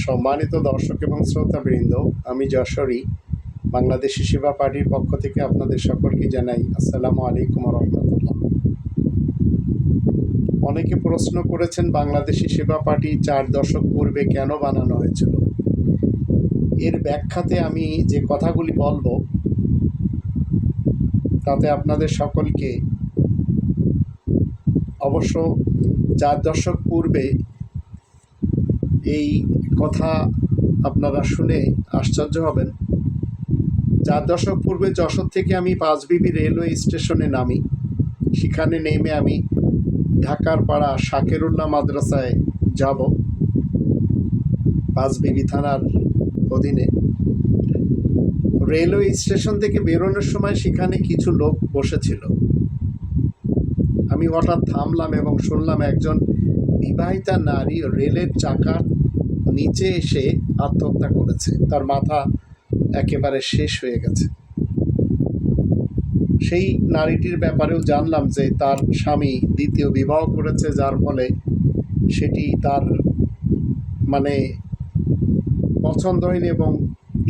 সম্মানিত দর্শক এবং শ্রোতাবৃন্দ, আমি যশোরী, বাংলাদেশি সেবা পার্টির পক্ষ থেকে আপনাদের সকলকে জানাই আসসালামু আলাইকুম রহমতুল্লাহ অনেকে প্রশ্ন করেছেন, বাংলাদেশি সেবা পার্টি চার দশক পূর্বে কেন বানানো হয়েছিল? এর ব্যাখ্যাতে আমি যে কথাগুলি বলব, তাতে আপনাদের সকলকে অবশ্য চার দশক পূর্বে এই কথা আপনারা শুনে আশ্চর্য হবেন। চার দশক পূর্বে যশোর থেকে আমি পাঁচবিবি রেলওয়ে স্টেশনে নামি। সেখানে নেমে আমি ঢাকার পাড়া শাকেরুল্লাহ মাদ্রাসায় যাব পাঁচবিবি থানার অধীনে। রেলওয়ে স্টেশন থেকে বেরোনোর সময় সেখানে কিছু লোক বসেছিল। আমি হঠাৎ থামলাম এবং শুনলাম একজন বিবাহিতা নারী রেলের চাকার নিচে এসে আত্মহত্যা করেছে। তার মাথা একেবারে শেষ হয়ে গেছে। সেই নারীটির ব্যাপারেও জানলাম যে তার স্বামী দ্বিতীয় বিবাহ করেছে, যার ফলে সেটি তার মানে পছন্দ হয়নি এবং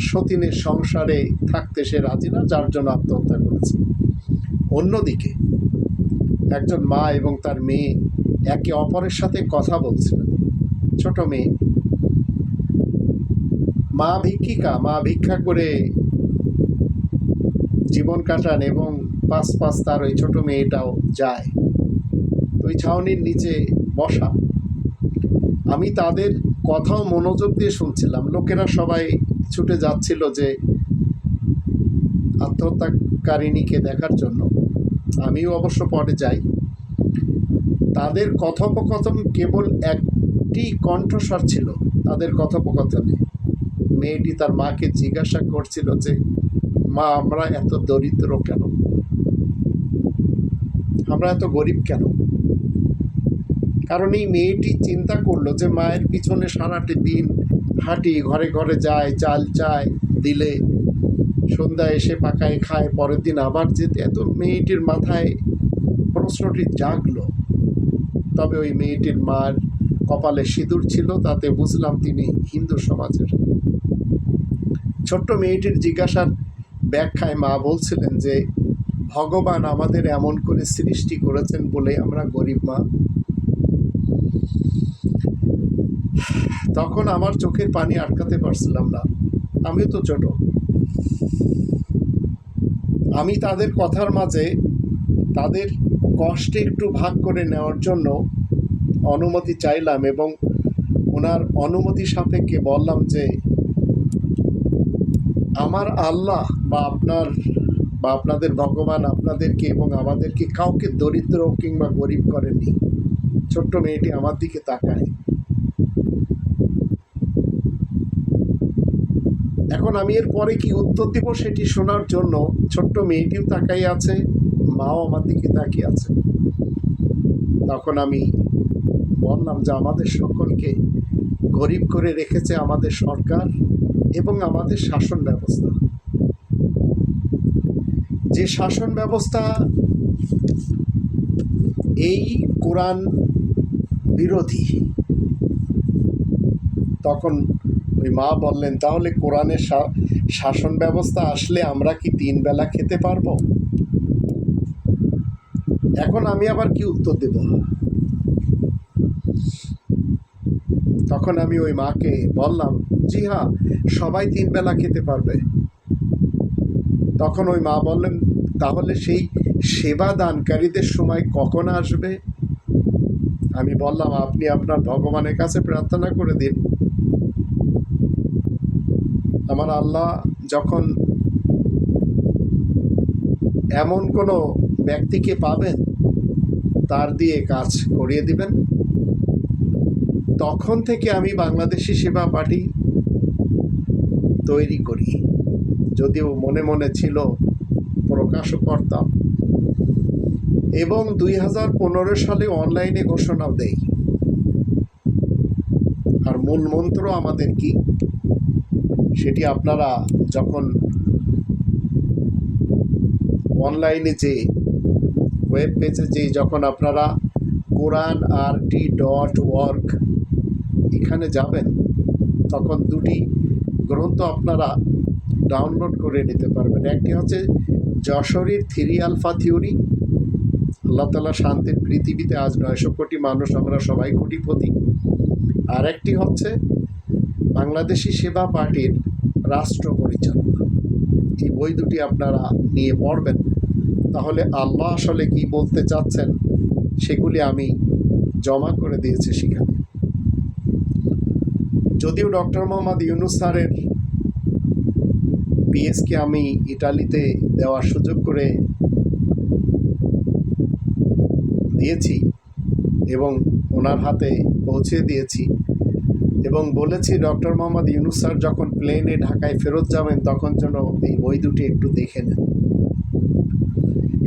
সতীনের সংসারে থাকতে সে রাজি না, যার জন্য আত্মহত্যা করেছে। অন্যদিকে একজন মা এবং তার মেয়ে একে অপরের সাথে কথা বলছিলেন। ছোট মেয়ে মা ভিক্ষিকা, মা ভিক্ষা করে জীবন কাটান এবং পাঁচ পাঁচ তার ওই ছোট মেয়েটাও যায়। ওই ছাউনির নিচে বসা। আমি তাদের কথাও মনোযোগ দিয়ে শুনছিলাম। লোকেরা সবাই ছুটে যাচ্ছিল যে আত্মহত্যাকারিণীকে দেখার জন্য। আমিও অবশ্য পরে যাই। তাদের কথোপকথন কেবল একটি কণ্ঠস্বর ছিল, তাদের কথোপকথনে। মেয়েটি তার মাকে জিজ্ঞাসা করছিল যে, মা, আমরা এত দরিদ্র কেন? আমরা এত গরিব কেন? কারণ এই মেয়েটি চিন্তা করল যে মায়ের পিছনে সারাটি দিন হাঁটি, ঘরে ঘরে যায়, চাল চায়, দিলে সন্ধ্যায় এসে পাকায়, খায়, পরের দিন আবার যেতে। এত মেয়েটির মাথায় প্রশ্নটি জাগলো। তবে ওই মেয়েটির মার কপালে সিঁদুর ছিল, তাতে বুঝলাম তিনি হিন্দু সমাজের। ছোট্ট মেয়েটির জিজ্ঞাসার ব্যাখ্যায় মা বলছিলেন যে, ভগবান আমাদের এমন করে সৃষ্টি করেছেন বলে আমরা গরিব মা। তখন আমার চোখের পানি আটকাতে পারছিলাম না। আমিও তো ছোট। আমি তাদের কথার মাঝে তাদের কষ্টে একটু ভাগ করে নেওয়ার জন্য অনুমতি চাইলাম এবং ওনার অনুমতি সাপেক্ষে বললাম যে আমার আল্লাহ বা আপনার বা আপনাদের ভগবান আপনাদেরকে এবং আমাদেরকে কাউকে দরিদ্র কিংবা গরিব করেননি। ছোট্ট মেয়েটি আমার দিকে তাকায়। এখন আমি এর পরে কি উত্তর দিব সেটি শোনার জন্য ছোট্ট মেয়েটিও তাকাই আছে, মাও আমার দিকে তাকিয়ে আছে। তখন আমি বললাম যে আমাদের সকলকে গরিব করে রেখেছে আমাদের সরকার। এবং আমাদের শাসন ব্যবস্থা। যে শাসন ব্যবস্থা এই কোরআন বিরোধী, তখন ওই মা বললেন, তাহলে কোরআনের শাসন ব্যবস্থা আসলে আমরা কি তিন বেলা খেতে পারব? এখন আমি আবার কি উত্তর দেব? তখন আমি ওই মাকে বললাম, জি হ্যাঁ সবাই তিন বেলা খেতে পারবে। তখন ওই মা বললেন, তাহলে সেই সেবা দানকারীদের সময় কখন আসবে? আমি বললাম, আপনি আপনার ভগবানের কাছে প্রার্থনা করে দিন। আমার আল্লাহ যখন এমন কোনো ব্যক্তিকে পাবেন, তার দিয়ে কাজ করিয়ে দিবেন। তখন থেকে আমি বাংলাদেশি সেবা পার্টি তৈরি করি। যদিও মনে মনে ছিল প্রকাশও করতাম এবং দুই হাজার পনেরো সালে অনলাইনে ঘোষণাও দেই। আর মূল মন্ত্র আমাদের কি? সেটি আপনারা যখন অনলাইনে যে ওয়েব পেজে যে যখন আপনারা কোরআন আর টি ডট ওয়ার্ক এখানে যাবেন, তখন দুটি গ্রন্থ আপনারা ডাউনলোড করে নিতে পারবেন। একটি হচ্ছে যশোরীর থ্রি আলফা থিওরি, আল্লাহ তালা শান্তির পৃথিবীতে আজ নয়শো কোটি মানুষ, আমরা সবাই কোটিপতি। আর একটি হচ্ছে বাংলাদেশি সেবা পার্টির রাষ্ট্র পরিচালনা এই বই দুটি আপনারা নিয়ে পড়বেন। তাহলে আল্লাহ আসলে কি বলতে চাচ্ছেন, সেগুলি আমি জমা করে দিয়েছি সেখানে। যদিও ডক্টর মোহাম্মদ ইউনুস স্যারের পিএসকে আমি ইটালিতে দেওয়ার সুযোগ করে দিয়েছি এবং ওনার হাতে পৌঁছে দিয়েছি এবং বলেছি, ডক্টর মোহাম্মদ ইউনুস স্যার যখন প্লেনে ঢাকায় ফেরত যাবেন, তখন যেন এই বই দুটি একটু দেখে নেন।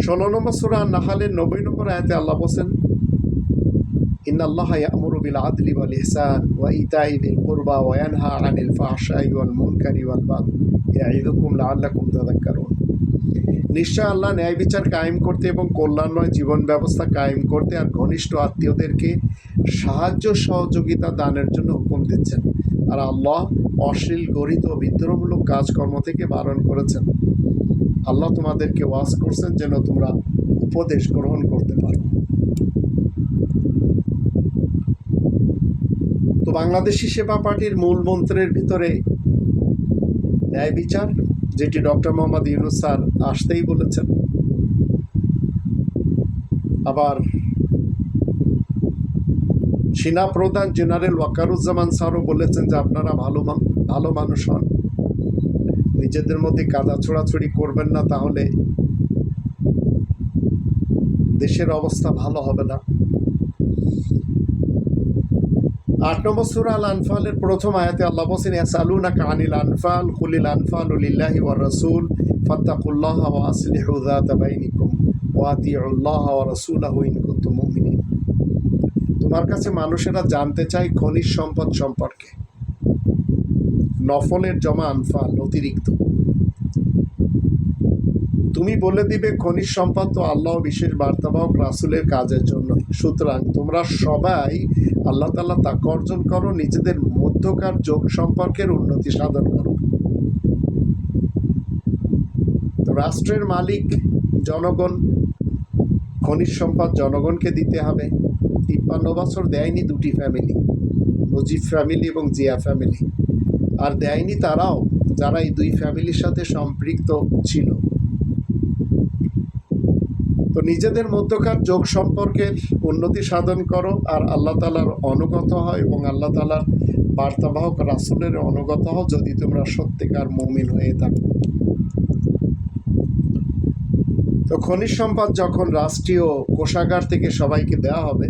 ষোলো নম্বর সুরা নাহালের নব্বই নম্বর আয়তে আল্লাহ বলছেন إن الله يأمر بالعدل والإحسان وإيتاء ذي القربى وينهى عن الفحشاء والمنكر والبغي يعظكم لعلكم تذكرون নিশ্চয় আল্লাহ ন্যায় বিচার কায়েম করতে এবং কল্যাণময় জীবন ব্যবস্থা কায়েম করতে আর ঘনিষ্ঠ আত্মীয়দেরকে সাহায্য সহযোগিতা দানের জন্য হুকুম দিচ্ছেন আর আল্লাহ অশ্লীল গরিত ও বিদ্রোহমূলক কাজকর্ম থেকে বারণ করেছেন আল্লাহ তোমাদেরকে ওয়াজ করছেন যেন তোমরা উপদেশ গ্রহণ করতে পারো তো বাংলাদেশি সেবা পার্টির মূল মন্ত্রের ভিতরে ন্যায় বিচার, যেটি ডক্টর মোহাম্মদ ইউনুস স্যার আসতেই বলেছেন। আবার সেনা প্রধান জেনারেল ওয়াকারুজ্জামান স্যারও বলেছেন যে আপনারা ভালো ভালো মানুষ হন। নিজেদের মধ্যে কাদা ছোড়াছড়ি করবেন না, তাহলে দেশের অবস্থা ভালো হবে না। আট নম্বর সুরা আল আনফালের প্রথম আয়াতে আল্লাহ বলছেন ইয়াসালুনা কানিল আনফাল, কুলিল আনফাল লিল্লাহি ওয়া রাসূল, ফাত্তাকুল্লাহ ওয়া আসলিহু যাতা বাইনিকুম, ওয়া আতিউল্লাহ ওয়া রাসূলাহু ইন কুনতুম তোমার কাছে মানুষেরা জানতে চায় খনিজ সম্পদ সম্পর্কে। নফলের জমা আনফাল অতিরিক্ত। তুমি বলে দিবে খনিজ সম্পদ তো আল্লাহ বিশেষ বার্তাবাহক রাসুলের কাজের জন্য। সুতরাং তোমরা সবাই আল্লাহ তাল্লাহ তাকে অর্জন করো, নিজেদের মধ্যকার যোগ সম্পর্কের উন্নতি সাধন করো। তো রাষ্ট্রের মালিক, জনগণ, খনিজ সম্পদ জনগণকে দিতে হবে। তিপ্পান্ন বছর দেয়নি দুটি ফ্যামিলি মুজিব ফ্যামিলি এবং জিয়া ফ্যামিলি আর দেয়নি তারাও, যারা এই দুই ফ্যামিলির সাথে সম্পৃক্ত ছিল। তো নিজেদের মধ্যকার যোগ সম্পর্কে উন্নতি সাধন করো আর আল্লাহ তালার অনুগত হয় এবং আল্লাহ তালার বার্তাবাহক রাসুলের অনুগত হও যদি তোমরা সত্যিকার মমিন হয়ে থাকো। তো খনিজ সম্পদ যখন রাষ্ট্রীয় কোষাগার থেকে সবাইকে দেওয়া হবে,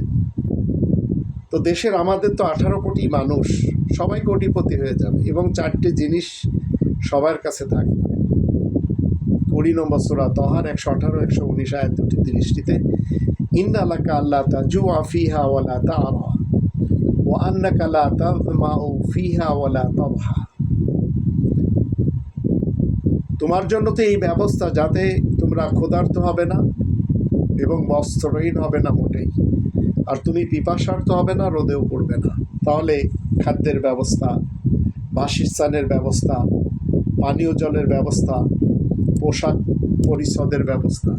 তো দেশের আমাদের তো আঠারো কোটি মানুষ, সবাই কোটিপতি হয়ে যাবে এবং চারটি জিনিস সবার কাছে থাকবে। কুড়ি নম্বর সোরা তহার, একশো আঠারো, একশো উনিশ আয়াত দুটি তিরিশটিতে, ইন্না আল্লাহ তাজু ফিহা ওয়ালা তারা ও আন্নাকা লা তাজমাউ ফিহা ওয়ালা তাবহা তোমার জন্য তো এই ব্যবস্থা যাতে তোমরা ক্ষুধার্ত হবে না এবং বস্ত্রহীন হবে না মোটেই। আর তুমি পিপাসার্থ হবে না, রোদেও পড়বে না। তাহলে খাদ্যের ব্যবস্থা, বাসস্থানের ব্যবস্থা, পানীয় জলের ব্যবস্থা পোশাক পরিচ্ছদের ব্যবস্থা।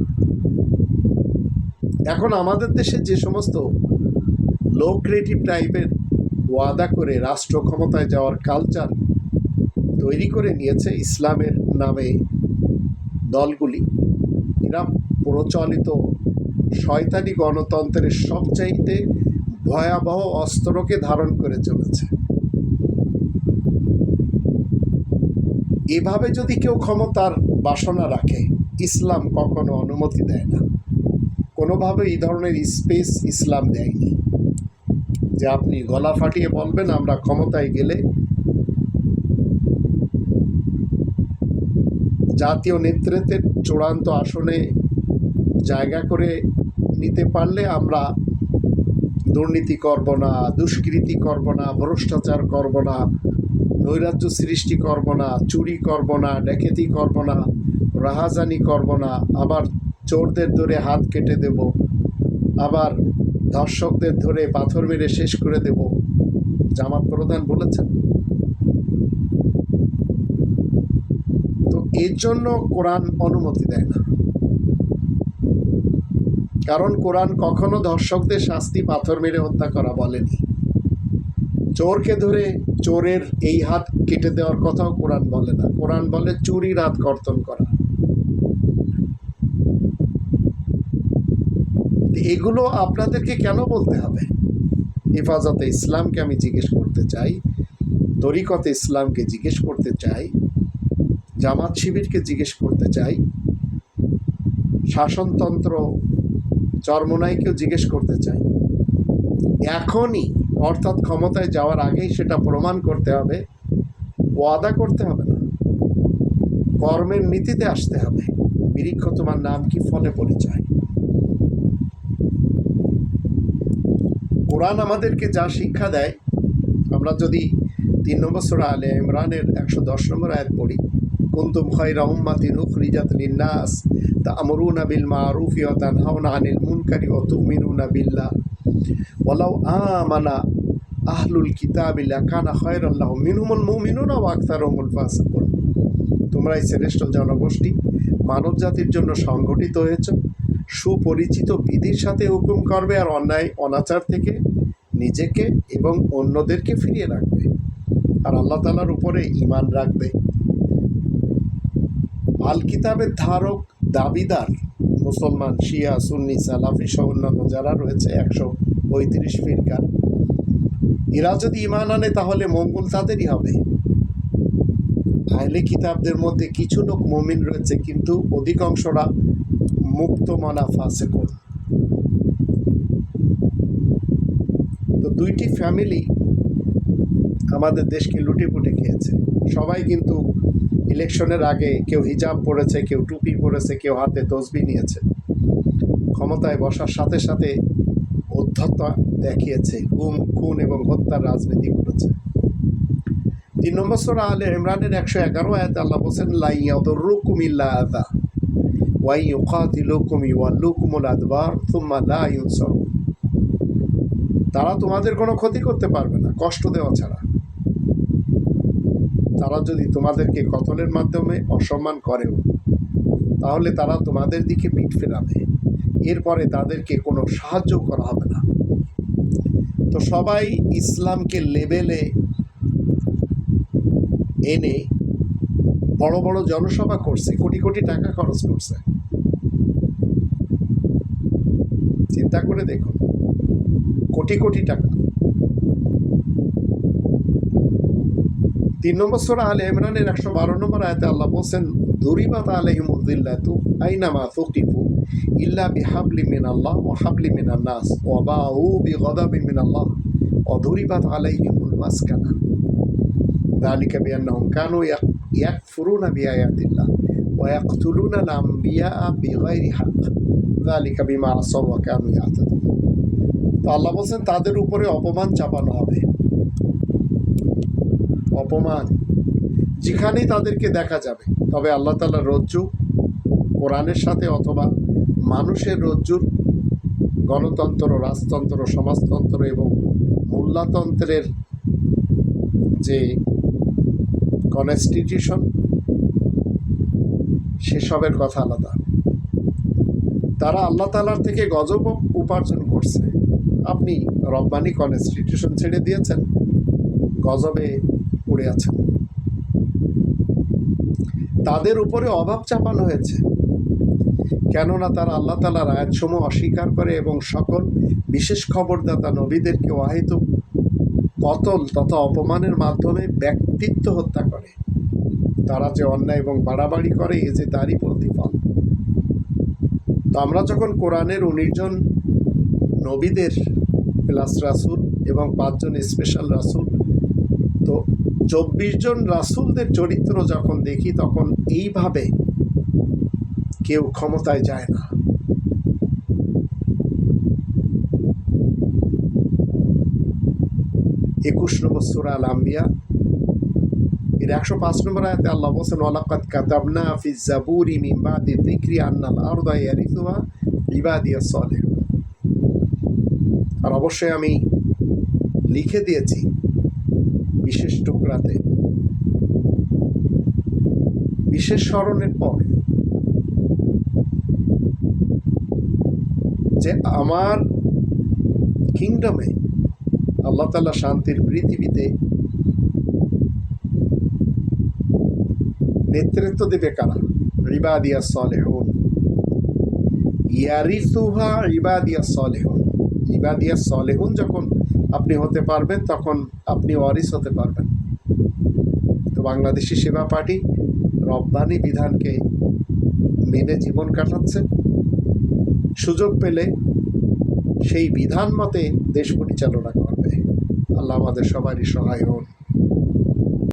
এখন আমাদের দেশে যে সমস্ত লো ক্রিয়েটিভ টাইপের ওয়াদা করে রাষ্ট্র ক্ষমতায় যাওয়ার কালচার তৈরি করে নিয়েছে ইসলামের নামে দলগুলি। এরা প্রচলিত শয়তানি গণতন্ত্রের সবচাইতে ভয়াবহ অস্ত্রকে ধারণ করে চলেছে। এভাবে যদি কেউ ক্ষমতার বাসনা রাখে, ইসলাম কখনো অনুমতি দেয় না। কোনোভাবে এই ধরনের স্পেস ইসলাম দেয়নি। যে আপনি গলা ফাটিয়ে বলবেন, আমরা ক্ষমতায় গেলে জাতীয় নেতৃত্বের চূড়ান্ত আসনে জায়গা করে নিতে পারলে আমরা দুর্নীতি করব না, দুষ্কৃতি করব না, ভ্রষ্টাচার করব না নৈরাজ্য সৃষ্টি করব না, চুরি করব না, ডেকেতি করব না, রাহাজানি করব না, আবার চোরদের ধরে হাত কেটে দেব, আবার ধর্ষকদের ধরে পাথর মেরে শেষ করে দেব, জামাত প্রধান বলেছেন। তো এর জন্য কোরআন অনুমতি দেয় না। কারণ কোরআন কখনো ধর্ষকদের শাস্তি পাথর মেরে হত্যা করা বলেনি। চোরকে ধরে চোরের এই হাত কেটে দেওয়ার কথাও কোরআন বলে না। কোরআন বলে চুরির হাত কর্তন করা। এগুলো আপনাদেরকে কেন বলতে হবে? হেফাজতে ইসলামকে আমি জিজ্ঞেস করতে চাই, তরিকতে ইসলামকে জিজ্ঞেস করতে চাই, জামাত শিবিরকে জিজ্ঞেস করতে চাই, শাসনতন্ত্র চরমনাইকেও জিজ্ঞেস করতে চাই। এখনই অর্থাৎ ক্ষমতায় যাওয়ার আগেই সেটা প্রমাণ করতে হবে, ওয়াদা করতে হবে না। কর্মের নীতিতে আসতে হবে। বিরিক্ষ তোমার নাম কি? ফলে পরিচয়। কোরআন আমাদেরকে যা শিক্ষা দেয়, আমরা যদি তিন নম্বর সোরা আলে ইমরানের একশো দশ নম্বর আয়াত পড়ি, কুন্তুম খয়রা উম্মাতিন উখরিজাত লিন্নাস তা'মুরুনা বিল মারুফি ওয়া তানহাউনা আনিল মুনকারি ওয়া তু'মিনুনা বিল্লাহ। ওয়ালাউ আমানা আহলুল কিতাবি লাকানা খায়রাল লাহুম মিনহুমুল মুমিনুনা ওয়া আকতারুহুমুল ফাসিকুন তোমরা এই শ্রেষ্ঠ জনগোষ্ঠী মানব জাতির জন্য সংগঠিত হয়েছ। সুপরিচিত বিধির সাথে হুকুম করবে আর অন্যায়, অনাচার থেকে নিজেকে এবং অন্যদেরকে ফিরিয়ে রাখবে। আর আল্লাহ তালার উপরে ইমান রাখবে। আল কিতাবের ধারক, দাবিদার, মুসলমান, শিয়া, সুন্নি, সালাফি সহ অন্যান্য যারা রয়েছে, একশো পঁয়ত্রিশ ফিরকার এরা যদি ইমান আনে তাহলে মঙ্গল তাদেরই হবে। আহলে কিতাবদের মধ্যে কিছু লোক মমিন রয়েছে, কিন্তু অধিকাংশরা মুক্ত মনা ফাসেকুন। তো দুইটি ফ্যামিলি আমাদের দেশকে লুটেপুটে খেয়েছে। সবাই কিন্তু ইলেকশনের আগে কেউ হিজাব পরেছে, কেউ টুপি পরেছে, কেউ হাতে তসবি নিয়েছে। ক্ষমতায় বসার সাথে সাথে অধ্যত্তা দেখিয়েছে, গুম, খুন এবং হত্যার রাজনীতি করেছে তিন নম্বর সোরা আলে ইমরানের একশো এগারো আয়াত আল্লাহ বলছেন লাইয়াদুরুকুম ইল্লা আযা, ওয়া ইউকাতিলুকুম ইওয়াল্লুকুমুল আদবার থুম্মা লা তারা তোমাদের কোনো ক্ষতি করতে পারবে না, কষ্ট দেওয়া ছাড়া। তারা যদি তোমাদেরকে কতলের মাধ্যমে অসম্মান করেও, তাহলে তারা তোমাদের দিকে পিঠ ফেরাবে। এরপরে তাদেরকে কোনো সাহায্য করা হবে না। তো সবাই ইসলামকে লেবেলে এনে বড় বড় জনসভা করছে, কোটি কোটি টাকা খরচ করছে। চিন্তা করে দেখুন, কোটি কোটি টাকা। তিন নম্বর সোরা আলে ইমরানের একশো বারো নম্বর আয়তে আল্লাহ বলছেন দুরিবাত আলহিম উদ্দিল্লাতু আইনামা তুকিফু ইল্লা বিহাবলি মিন আল্লাহ ও হাবলি মিন আন্নাস ও বা উ বি গদাবি মিন আল্লাহ ও দুরিবাত আলাইহিমুল মাসকানা ذلك بأنهم كانوا يق- يكفرون بآيات الله ويقتلون الأنبياء بغير حق ذلك بما عصوا وكانوا يعتدون তো আল্লাহ বলছেন তাদের উপরে অপমান চাপানো হবে অপমান যেখানেই তাদেরকে দেখা যাবে তবে আল্লাহ তালার রজ্জু কোরআনের সাথে অথবা মানুষের রজ্জুর গণতন্ত্র, রাজতন্ত্র, সমাজতন্ত্র এবং মোল্লাতন্ত্রের যে কনস্টিটিউশন সেসবের কথা আলাদা। তারা আল্লাহ তালার থেকে গজব উপার্জন করছে। আপনি রব্বানি কনস্টিটিউশন ছেড়ে দিয়েছেন, গজবে পড়ে আছেন। তাদের উপরে অভাব চাপানো হয়েছে। কেননা তারা আল্লাহ তালার আয়াতসমূহ অস্বীকার করে এবং সকল বিশেষ খবরদাতা নবীদেরকে অহেতু কতল তথা অপমানের মাধ্যমে ব্যক্তিত্ব হত্যা করে। তারা যে অন্যায় এবং বাড়াবাড়ি করে, এ যে তারই প্রতিফল। তো আমরা যখন কোরআনের উনিশজন নবীদের প্লাস রাসুল এবং পাঁচজন স্পেশাল রাসুল, তো চব্বিশ জন রাসুলদের চরিত্র যখন দেখি, তখন এইভাবে কেউ ক্ষমতায় যায় না। একুশ নম্বর সুরা আল আম্বিয়া এর একশো পাঁচ নম্বর আয়াতে আল্লাহ বলছেন ওয়ালাকাত কাতাবনা ফি জাবুরি মিন বাদি যিকরি আন্নাল আরদা ইয়ারিসুহা ইবাদিয়াস সালেহ আর অবশ্যই আমি লিখে দিয়েছি বিশেষ টুকরাতে। বিশেষ স্মরণের পর। যে আমার কিংডমে আল্লাহ তালা শান্তির পৃথিবীতে নেতৃত্ব দেবে কারা? ইবাদিয়া সলেহন। ইয়ারিসুহা ইবাদিয়া সলেহন। ইবাদিয়া সলেহন যখন আপনি হতে পারবেন, তখন আপনি ওয়ারিস হতে পারবেন। তো বাংলাদেশি সেবা পার্টি রব্বানি বিধানকে মেনে জীবন কাটাচ্ছে। সুযোগ পেলে সেই বিধান মতে দেশ পরিচালনা করবে। আল্লাহ আমাদের সবারই সহায় হন।